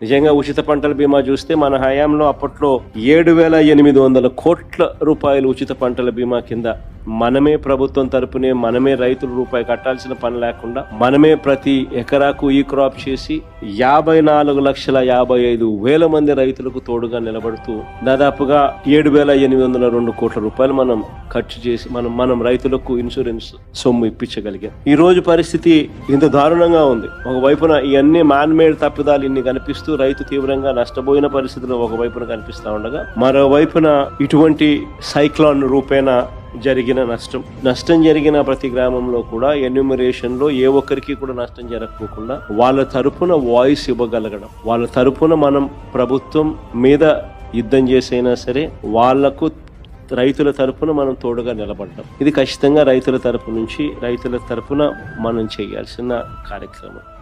నిజంగా ఉచిత పంటల బీమా చూస్తే మన హయాంలో అప్పట్లో ఏడు వేల ఎనిమిది వందల కోట్ల రూపాయలు ఉచిత పంటల బీమా కింద మనమే ప్రభుత్వం తరపునే మనమే రైతులు రూపాయి కట్టాల్సిన పని లేకుండా మనమే ప్రతి ఎకరాకు ఈ క్రాప్ చేసి యాభై నాలుగు లక్షల యాభై ఐదు వేల మంది రైతులకు తోడుగా నిలబడుతూ దాదాపుగా ఏడు వేల ఎనిమిది వందల రెండు కోట్ల రూపాయలు మనం ఖర్చు చేసి మనం మనం రైతులకు ఇన్సూరెన్స్ సొమ్ము ఇప్పించగలిగాం. ఈ రోజు పరిస్థితి ఇంత దారుణంగా ఉంది. ఒకవైపున ఇవన్నీ మాన్మేడ్ తప్పిదాలు ఇన్ని కనిపిస్తూ రైతు తీవ్రంగా నష్టపోయిన పరిస్థితులు ఒకవైపున కనిపిస్తా ఉండగా మరోవైపున ఇటువంటి సైక్లాన్ రూపేణ జరిగిన నష్టం. నష్టం జరిగిన ప్రతి గ్రామంలో కూడా ఎన్యూమరేషన్లో ఏ ఒక్కరికి కూడా నష్టం జరగకోకుండా వాళ్ళ తరపున వాయిస్ ఇవ్వగలగడం. వాళ్ళ తరపున మనం ప్రభుత్వం మీద యుద్ధం చేసైనా సరే వాళ్ళకు రైతుల తరపున మనం తోడుగా నిలబడ్డం. ఇది ఖచ్చితంగా రైతుల తరపు నుంచి రైతుల తరపున మనం చేయాల్సిన కార్యక్రమం.